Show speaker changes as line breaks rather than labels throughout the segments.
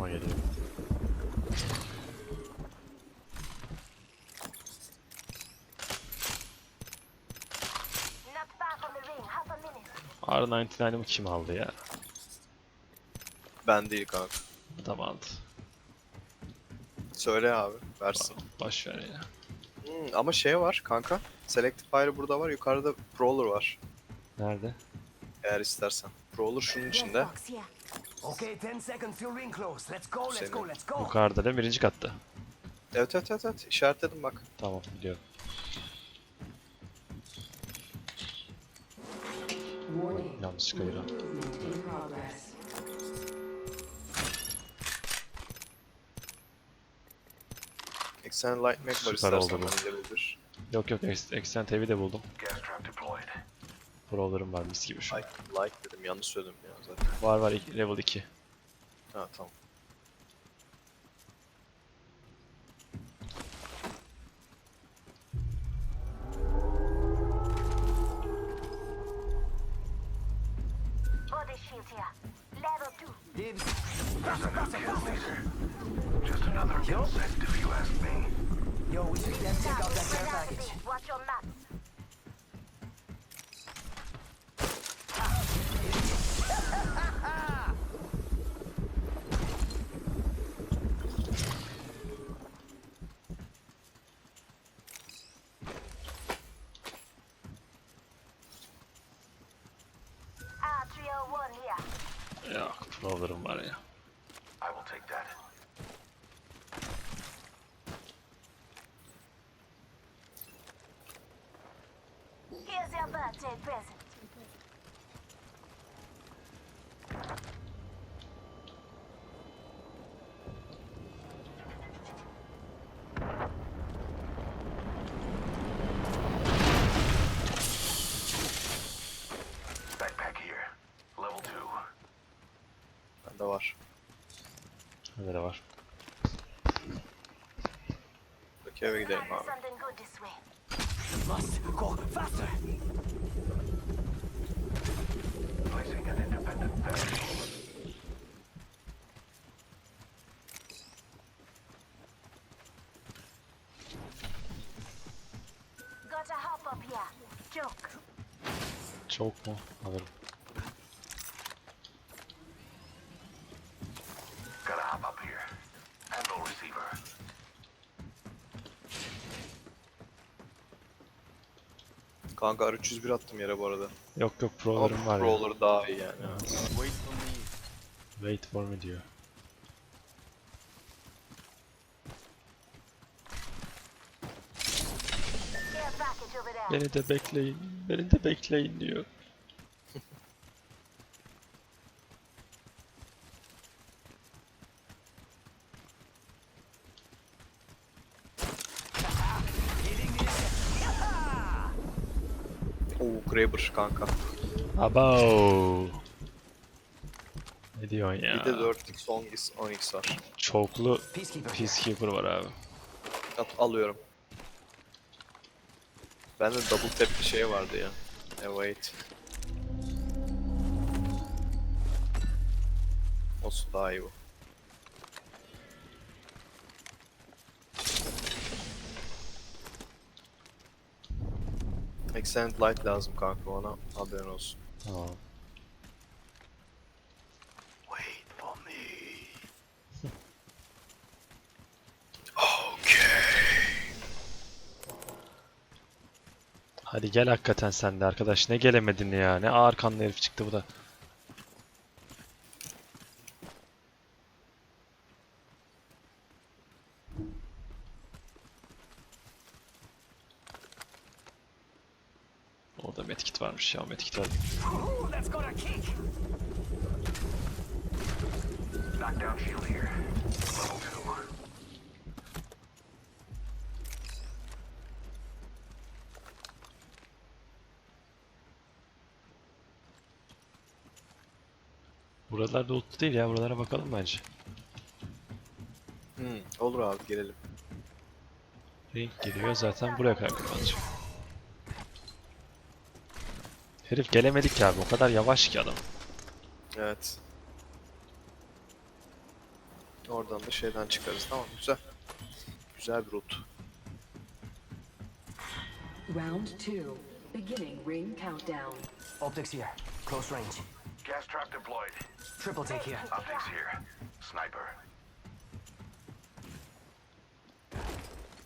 Aklıma geliyor.
Not far from the ring, half a minute.
R99'ımı kim aldı ya?
Ben değil kanka.
Adam aldı.
Söyle abi. Versin.
Boş ver ya.
Hmm, ama şey var kanka. Selective Fire burada var. Yukarıda Brawler var.
Nerede?
Eğer istersen. Brawler şunun içinde.
Okay, 10 seconds till ring close. Let's go, let's go, let's go.
Yukarıda değil mi? Birinci katta.
Evet evet evet. evet. İşaretledim bak.
Tamam biliyorum.
Warning.
Yanlış kayıra.
Movement in progress.
Extend Light Mag var
Süper
istersen.
oldu bu.
level bir.
Yok yok Ex- Extend Heavy de buldum.
Deployed.
Brawler'ım var mis gibi şu an.
Light, light dedim. Yanlış söyledim ya zaten.
Var var level 2.
Ha tamam.
Just another insect, if you ask me.
Yo, we should then check out that care
here.
Yok Brawler'ım var ya.
Köye mi gidelim abi?
Must go faster.
Çok mu? Alırım.
Kanka R301 attım yere bu arada.
Yok yok Brawler'ım var ya.
Brawler daha iyi yani.
Wait for me diyor.
Care package over there.
Beni de bekleyin. Beni de bekleyin diyor.
Oo Grabber kanka.
Abo. Ne diyorsun ya?
Bir de 4x 10x 10x var.
Çoklu
Peacekeeper.
Var abi.
At, alıyorum. Bende double tap bir şey vardı ya. E, wait. Olsun daha iyi bu. Excellent light lazım kanka bana. Haberin olsun.
Tamam.
Wait for me. okay.
Hadi gel hakikaten sen de arkadaş. Ne gelemedin ya? Ne ağır kanlı herif çıktı bu da. Orada medkit varmış ya. Medkit aldım.
Ooh, that's got a kick.
Knockdown shield here. Level two.
Buralar da lootlu değil ya. Buralara bakalım bence.
Hmm, olur abi gelelim.
Ring geliyor zaten buraya kadar kapanacak. Herif gelemedik ya abi. O kadar yavaş ki adam.
Evet. Oradan da şeyden çıkarız. Tamam güzel. Güzel bir route.
Round two. Beginning ring countdown.
Optics here. Close range.
Gas trap deployed.
Triple take here.
Optics here. Sniper.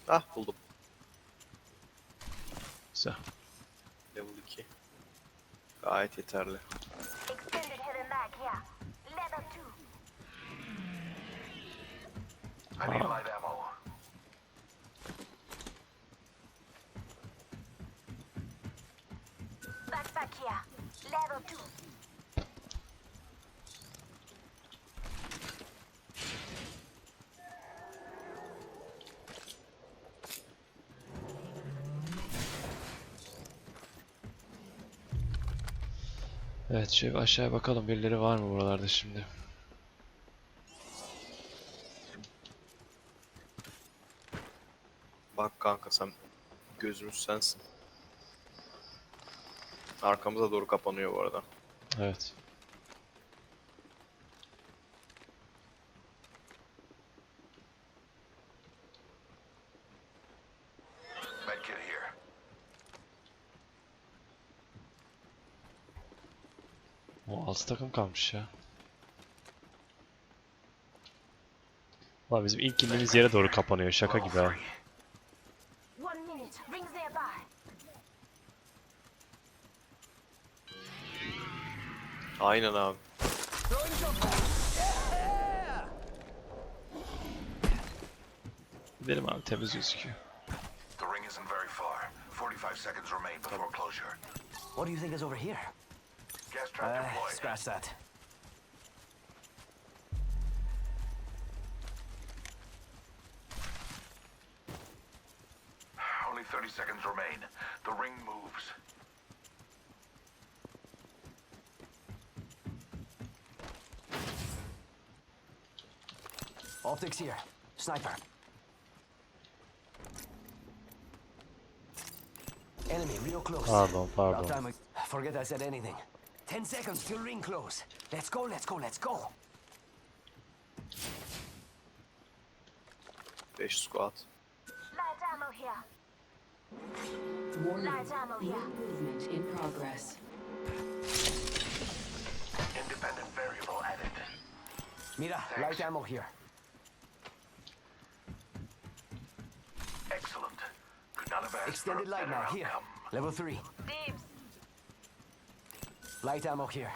Ah buldum.
Güzel.
Level 2. Gayet yeterli.
Extended heading back here. Level 2.
I need light ammo.
Backpack here. Level 2.
Evet şöyle aşağıya bakalım birileri var mı buralarda şimdi.
Bak kanka sen gözümüz sensin. Arkamıza doğru kapanıyor bu arada.
Evet. 6 takım kalmış ya. Ulan bizim ilk indiğimiz yere doğru kapanıyor şaka gibi ha.
Aynen abi.
Gidelim abi temiz gözüküyor.
45 seconds remain before closure.
What do you think is over here?
Gas trap
Uh,
deployed.
scratch that.
Only 30 seconds remain. The ring moves.
Optics here. Sniper. Enemy real close.
Pardon
About
pardon.
time I- Forget I said anything. Ten seconds till ring close. Let's go, let's go, let's go.
5 squad.
Light ammo here.
Warning.
Light ammo here.
Ring movement in progress.
Independent variable added.
Mira, light ammo here.
Excellent. Could not have asked
Extended
for
light
better
now here. Level three.
Dibs.
Light ammo here.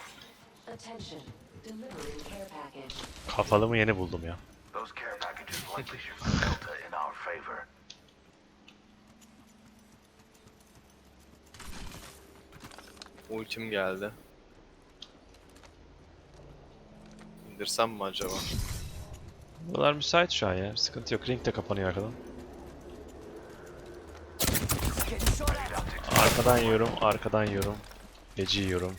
Attention. Delivering care package.
Kafalımı yeni buldum ya.
Those care packages likely the delta in our favor.
Ultim geldi. İndirsem mi acaba?
Buralar müsait şu an ya. Sıkıntı yok. Ring de kapanıyor arkadan. Arkadan yiyorum, arkadan yiyorum. Gece yiyorum.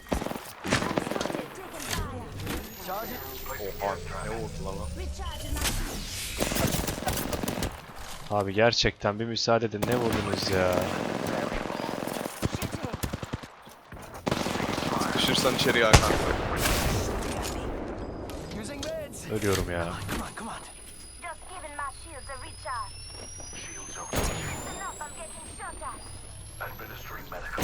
Oha ne vurdu lan?
Abi gerçekten bir müsaade edin. Ne vurdunuz ya?
Sıkışırsan içeri gel kanka.
Ölüyorum ya.
Come on, come on.
Just giving my shields a recharge.
Shields over.
Enough, I'm getting shot at.
Administering medical.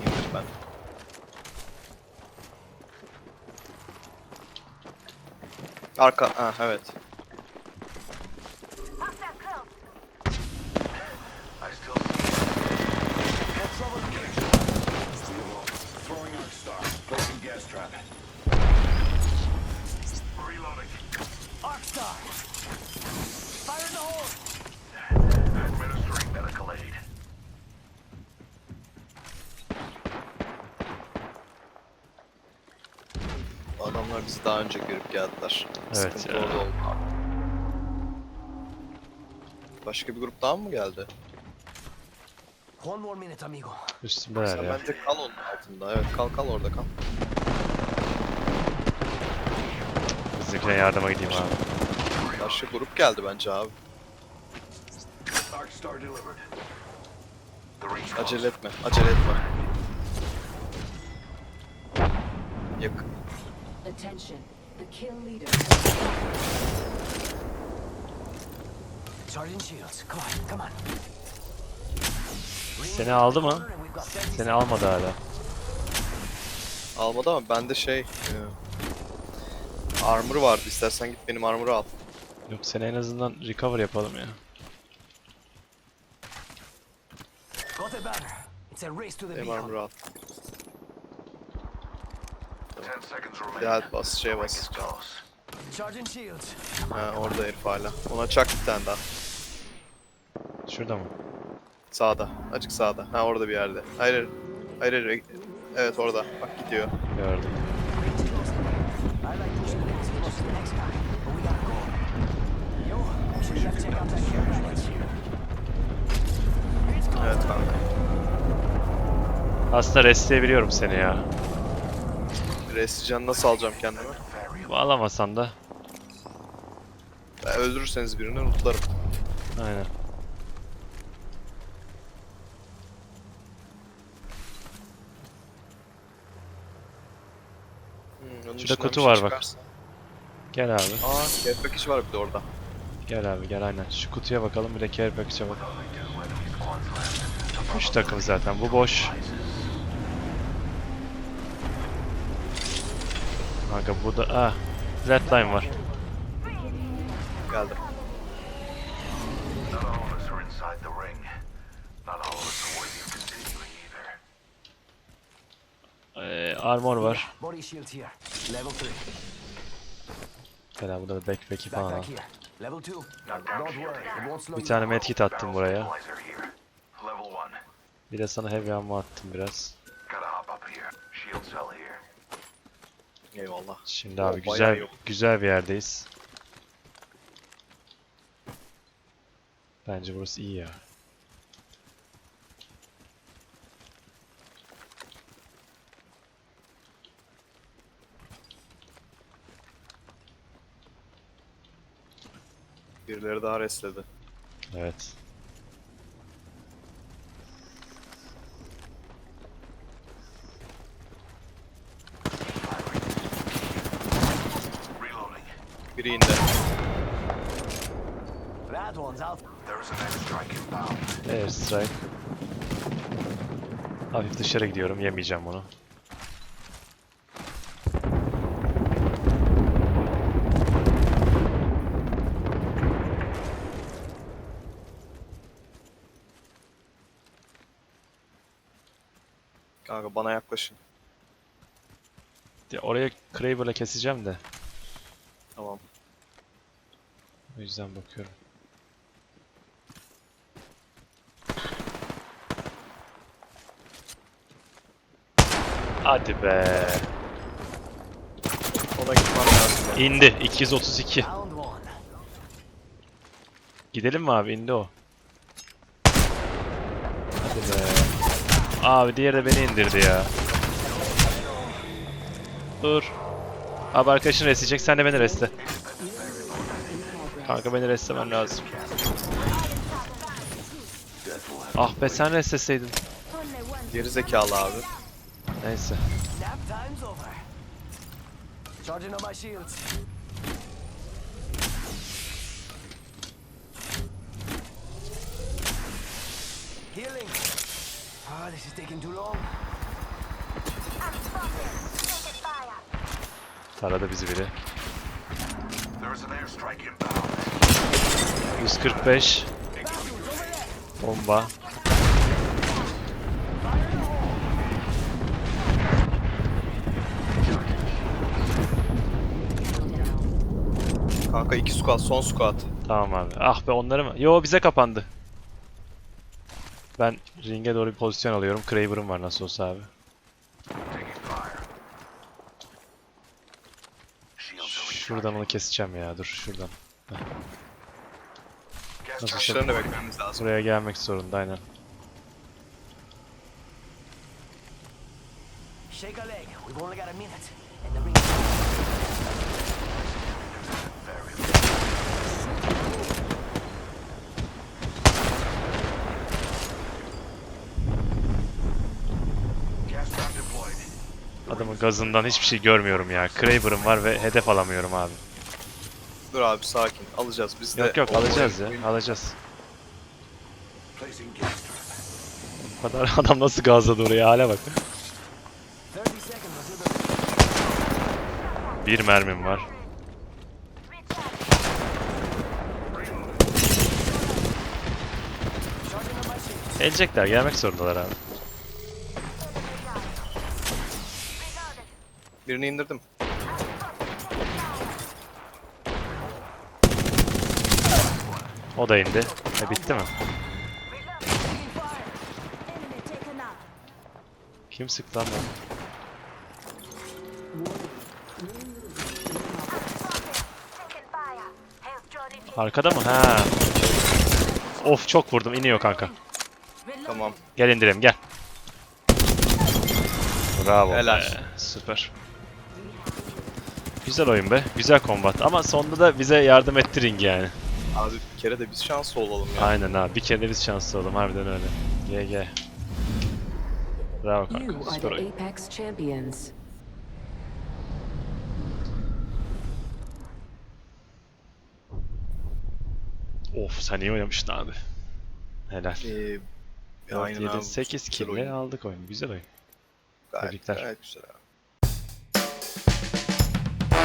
İndir ben. Arka, ha evet. Bizi daha önce görüp geldiler.
Evet
Sıkıntı
ya.
orada oldu. Başka bir grup daha mı geldi?
One more minute, amigo.
Sen
ya.
bence kal onun altında. Evet kal kal orada kal.
Bizimkine yardıma gideyim abi.
Başka grup geldi bence abi.
Star delivered. The.
Acele etme. Acele etme. Yakın.
Attention. The kill leader.
Sergeant Shields, come on, come on.
Seni aldı mı?
corner and we've got 30
Seni almadı hala.
Almadı ama bende şey... E, armor vardı. İstersen git benim armor'ı al.
Yok seni en azından recover yapalım ya.
Got a banner. It's a race to the
Benim armor'ı al.
10 seconds remain.
Dead bas,
ring
bas. Ha, orada herif hala. Ona çak bir tane daha.
Şurada mı?
Sağda. Açık sağda. Ha orada bir yerde. Hayır hayır. Hayır hayır. Evet orada. Bak gidiyor.
Gördüm.
Evet kanka.
Aslında restleyebiliyorum seni ya.
Resti nasıl alacağım kendimi?
Alamasan da.
Ben öldürürseniz birini unutlarım.
Aynen.
Hmm, onun
Şurada kutu
şey
var bak.
çıkarsa-
Gel abi.
Aa, jetpack işi var bir de orada.
Gel abi gel aynen. Şu kutuya bakalım bir de care package'e bakalım. 3 takım zaten. Bu boş. Kanka bu da... Ah. Flatline var.
Geldim.
Not all of us are inside the ring. Not all of us are worthy of continuing either.
Ee, armor var.
Body shield here. Level 3.
Gel abi burada da backpack'i falan al.
Backpack here. Level 2. Don't worry, it won't slow
Bir tane medkit attım buraya.
Stabilizer here. Level 1.
Bir de sana heavy ammo attım biraz.
Gotta hop up here. Shield cell here.
Eyvallah.
Şimdi
Oo,
abi
bayağı
güzel
yok.
güzel bir yerdeyiz. Bence burası iyi ya.
Birileri daha restledi.
Evet.
Biri indi.
Airstrike.
Hafif dışarı gidiyorum. Yemeyeceğim bunu.
Kanka bana yaklaşın.
Ya oraya Kraber'la keseceğim de.
Tamam.
O yüzden bakıyorum. Hadi be.
Ona gitmem lazım. ya.
İndi. 232.
Round one.
Gidelim mi abi? İndi o. Hadi be. Abi diğeri de beni indirdi ya. Dur. Abi arkadaşın resleyecek. Sen de beni resle. Kanka beni reslemen lazım. Ah be sen resleseydin.
Geri zekalı abi.
Neyse.
Healing. Ah, this is taking too long.
I'm spotted. Taking fire.
Taradı bizi biri.
There's an airstrike inbound.
145. Bomba.
Kanka iki squat, son squat.
Tamam abi. Ah be onları mı? Yo bize kapandı. Ben ringe doğru bir pozisyon alıyorum. Kraber'ım var nasıl olsa abi.
Taking fire. Shields are
Şuradan onu keseceğim ya. Dur şuradan. Nasıl şey-
Kuşlarını beklememiz lazım.
Buraya gelmek zorunda aynen.
Shake a leg. We've only got a minute. And the ring.
Gas trap deployed.
Adamı gazından hiçbir şey görmüyorum ya. Kraber'ım var ve hedef alamıyorum abi.
Dur abi sakin. Alacağız biz de.
Yok yok alacağız ya. Alacağız. Bu kadar adam nasıl gazladı oraya hale bak.
30 seconds until the
Bir mermim var. Gelecekler gelmek zorundalar abi.
Birini indirdim.
O da indi. E bitti mi? Kim sıktı lan
taken.
Arkada mı? Ha. Of çok vurdum. iniyor kanka.
Tamam.
Gel indirelim gel. Bravo.
Helal.
be, Süper. Güzel oyun be. Güzel kombat. Ama sonunda da bize yardım etti ring yani.
Abi bir kere de biz şanslı olalım ya.
Aynen abi. Bir kere de biz şanslı oldum. Harbiden öyle. GG. Bravo kanka. Süper oyun.
Apex champions.
Of sen iyi oynamışsın abi. Helal.
Ee,
4,
aynen
7,
abi.
8
Güzel
kill'le
oyun.
aldık oyunu. Güzel oyun.
Gayet,
Tebrikler.
gayet güzel abi.